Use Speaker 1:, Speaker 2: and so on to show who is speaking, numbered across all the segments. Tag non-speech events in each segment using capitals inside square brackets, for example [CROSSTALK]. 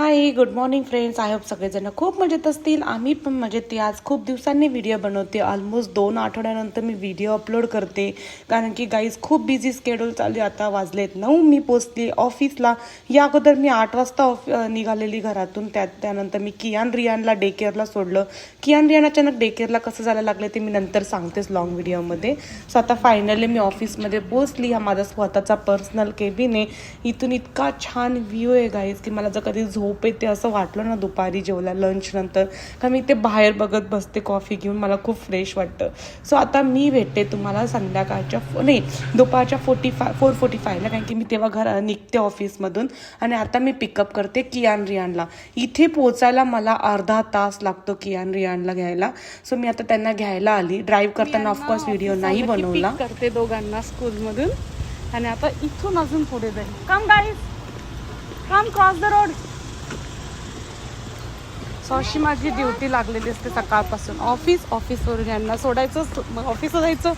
Speaker 1: Hi good morning friends I hope सगळेजण खूप मजेत असतील. आम्ही पण मजेत आज खूप दिवसांनी व्हिडिओ बनवते. ऑलमोस्ट दोन आठवड्यानंतर मी व्हिडिओ अपलोड करते. कारण की गाईज खूप बिझी स्केड्यूल चालू आहे. आता वाजलेत नऊ. मी पोचली ऑफिसला या अगोदर मी आठ वाजता ऑफ निघालेली घरातून. त्यात त्यानंतर मी कियान रियानला डे केअरला सोडलं. कियान रियान अचानक डे केअरला कसं जायला लागले ते मी नंतर सांगतेच लॉंग व्हिडिओमध्ये सो आता फायनली मी ऑफिसमध्ये पोचली हा माझा स्वतःचा पर्सनल केबिन आहे. इथून इतका छान व्ह्यू आहे गाईज की मला जर कधी झोप येते असं वाटलं ना दुपारी जेवल्या लंच नंतर. का मी ते बाहेर बघत बसते कॉफी घेऊन मला खूप फ्रेश वाटतं. सो आता मी भेटते तुम्हाला संध्याकाळच्या फो- नाही दुपारच्या फोर्टी फाय फोर फोर्टी फायला कारण की मी तेव्हा घर निघते ऑफिसमधून आणि आता मी पिकअप करते कियान रियानला. इथे पोचायला मला अर्धा तास लागतो कियान रियानला घ्यायला. सो मी आता त्यांना घ्यायला आली. ड्राईव्ह करताना ऑफकोर्स व्हिडिओ नाही बनवला.
Speaker 2: करते दोघांना स्कूलमधून आणि आता इथून अजून पुढे जाईल. Come guys come cross the road so अशी माझी ड्युटी लागलेली असते सकाळपासून. ऑफिस ऑफिसवरून यांना सोडायचं मग ऑफिसला जायचं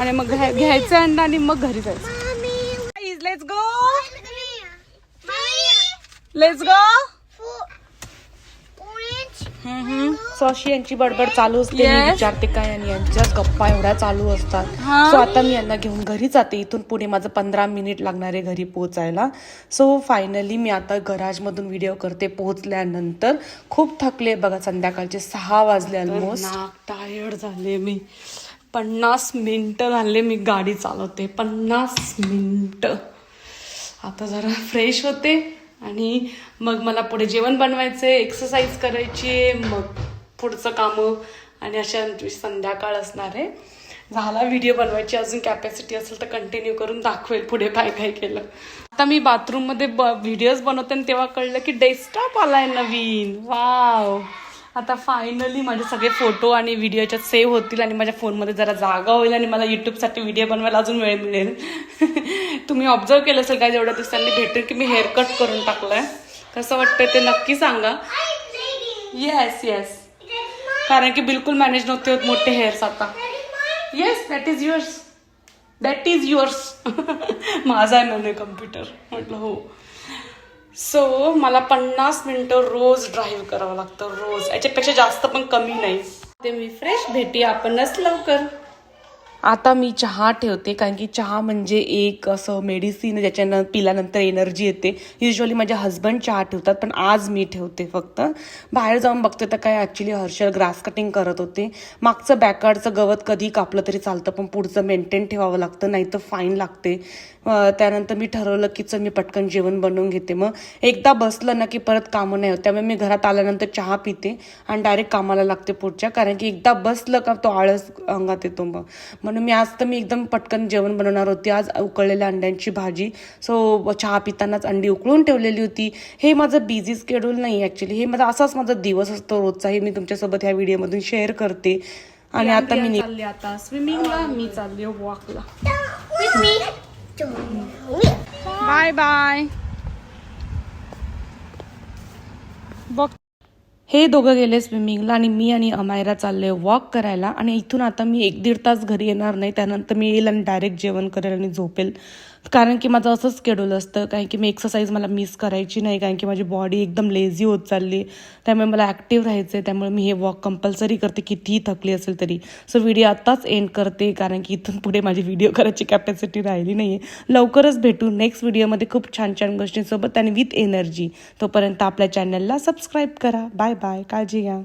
Speaker 2: आणि मग घ्याय- घ्यायचं यांना आणि मग घरी जायचं. Let's go let's go
Speaker 1: so अशी यांची बडबड चालू असते मी
Speaker 2: Yes.
Speaker 1: विचारते काय आणि यांच्याच गप्पा एवढ्या चालू असतात.
Speaker 2: हा.
Speaker 1: सो आता मी यांना घेऊन घरी जाते. इथून पुढे माझं पंधरा मिनिट लागणार आहे घरी पोहोचायला. सो फायनली मी आता गराजमधून व्हिडिओ करते पोहोचल्यानंतर. खूप थकले बघा संध्याकाळचे सहा वाजले ऑलमोस्ट
Speaker 2: टायर्ड झाले मी. पन्नास मिनिटं झाले मी गाडी चालवते. पन्नास मिनिटं. आता जरा फ्रेश होते आणि मग मला पुढे जेवण बनवायचे एक्सरसाइज करायची मग पुढचं कामं आणि अशा आमची संध्याकाळ असणार आहे. झाला व्हिडिओ बनवायची अजून कॅपॅसिटी असेल तर कंटिन्यू करून दाखवेल पुढे काय काय केलं. आता मी बाथरूममध्ये ब व्हिडिओज बनवते आणि तेव्हा कळलं की डेस्कटॉप आला आहे नवीन. वाव आता फायनली माझे सगळे फोटो आणि व्हिडिओ याच्यात सेव्ह होतील आणि माझ्या फोनमध्ये जरा जागा होईल आणि मला युट्यूबसाठी व्हिडिओ बनवायला अजून वेळ मिळेल. [LAUGHS] तुम्ही ऑब्झर्व केलं असेल काय जेवढ्या दिवसांनी भेटेल की मी हेअर कट करून आहे कसं वाटतं ते नक्की सांगा. येस येस कारण की बिलकुल मॅनेज नव्हते होत मोठे हेअर्स आता. Yes that is yours that is yours माझा आहे म्हणे कम्प्युटर म्हटलं हो. सो मला पन्नास मिनटं रोज ड्राईव्ह करावं लागतं रोज. याच्यापेक्षा जास्त पण कमी नाही. ते मी फ्रेश भेटी आपणच लवकर.
Speaker 1: आता मी चहा ठेवते कारण की चहा म्हणजे एक असं मेडिसिन ज्याच्यानं पिल्यानंतर एनर्जी येते. युजली माझे हस्बंड चहा ठेवतात पण आज मी ठेवते फक्त. बाहेर जाऊन बघते तर काय ॲक्च्युली हर्षल ग्रास कटिंग करत होते. मागचं बॅकआर्डचं गवत कधी कापलं तरी चालतं पण पुढचं मेंटेन ठेवावं लागतं नाही तर फाईन लागते त्यानंतर मी ठरवलं की चल मी पटकन जेवण बनवून घेते. मग एकदा बसलं ना की परत कामं नाही होत. त्यामुळे मी घरात आल्यानंतर चहा पिते आणि डायरेक्ट कामाला लागते पुढच्या. कारण की एकदा बसलं का तो आळस अंगात येतो मग म्हणून मी आज तर मी एकदम पटकन जेवण बनवणार होती. आज उकळलेल्या अंड्यांची भाजी. सो चहा पितानाच अंडी उकळून ठेवलेली होती. हे माझं बिझी स्केड्यूल नाही ॲक्च्युली हे माझा असाच माझा दिवस असतो रोजचा. हे मी तुमच्यासोबत ह्या व्हिडिओमधून शेअर करते. आणि आता मी
Speaker 2: चालली आता. स्विमिंगला मी चालली वॉकला बाय बाय बघ
Speaker 1: हे दोघं गेले स्विमिंगला आणि मी आणि अमायरा चालले वॉक करायला. आणि इथून आता मी एक दीड तास घरी येणार नाही. त्यानंतर मी येईल आणि डायरेक्ट जेवण करेल आणि झोपेल. कारण की माझं असंच स्केड्यूल असतं. कारण की मी एक्सरसाइज मला मिस करायची नाही. कारण की माझी बॉडी एकदम लेझी होत चालली. त्यामुळे मला ॲक्टिव्ह राहायचं आहे त्यामुळे मी हे वॉक कंपल्सरी करते. कितीही थकली असेल तरी. सो व्हिडिओ आत्ताच एंड करते. कारण की इथून पुढे माझी व्हिडिओ करायची कॅपॅसिटी राहिली नाही आहे लवकरच भेटू. नेक्स्ट व्हिडिओमध्ये खूप छान छान गोष्टींसोबत आणि विथ एनर्जी तोपर्यंत आपल्या चॅनलला सबस्क्राईब करा. बाय बाय काळजी घ्या.